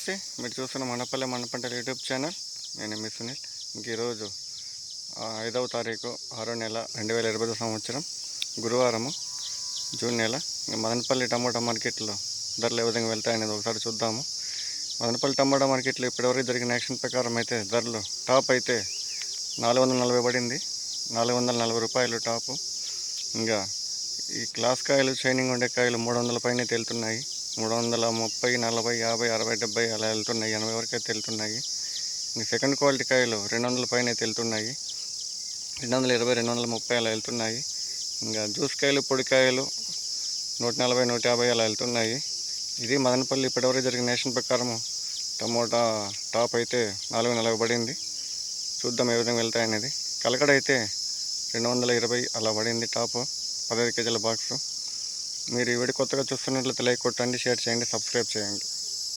నమస్తే. మీరు చూస్తున్న మనపల్లె మండపంటల యూట్యూబ్ ఛానల్. నేను మీ సునీల్. ఇంక ఈరోజు ఐదవ తారీఖు ఆరో నెల రెండు వేల ఇరవై సంవత్సరం గురువారము జూన్ నెల. మదనపల్లి టమోటా మార్కెట్లో ధరలు ఏ విధంగా వెళ్తాయనేది ఒకసారి చూద్దాము. మదనపల్లి టమోటా మార్కెట్లో ఇప్పటివరకు జరిగిన యాక్షన్ ప్రకారం అయితే ధరలు టాప్ అయితే నాలుగు వందల నలభై పడింది. నాలుగు వందల నలభై రూపాయలు టాపు. ఇంకా ఈ క్లాస్ కాయలు షైనింగ్ ఉండే కాయలు మూడు వందల పైన తేలుతున్నాయి. మూడు వందల ముప్పై నలభై యాభై అరవై డెబ్బై అలా వెళ్తున్నాయి. ఎనభై వరకు అయితే వెళ్తున్నాయి ఇంక సెకండ్ క్వాలిటీ కాయలు రెండు వందల పైన అయితే వెళ్తున్నాయి రెండు వందల ఇరవై రెండు వందల ముప్పై అలా వెళ్తున్నాయి. ఇంకా జ్యూస్ కాయలు పొడికాయలు నూట నలభై నూట యాభై అలా వెళ్తున్నాయి. ఇది మదనపల్లి ఇప్పటివరకు జరిగిన నేషన్ ప్రకారం టమోటా టాప్ అయితే నాలుగు నలభై పడింది. చూద్దాం ఏ విధంగా వెళ్తాయనేది. కలకడ అయితే రెండు వందల ఇరవై అలా పడింది టాప్. పదహైదు కేజీల బాక్సు. మీరు ఈ వీడియో కొత్తగా చూస్తున్నట్లయితే లైక్ కొట్టండి షేర్ చేయండి సబ్స్క్రైబ్ చేయండి.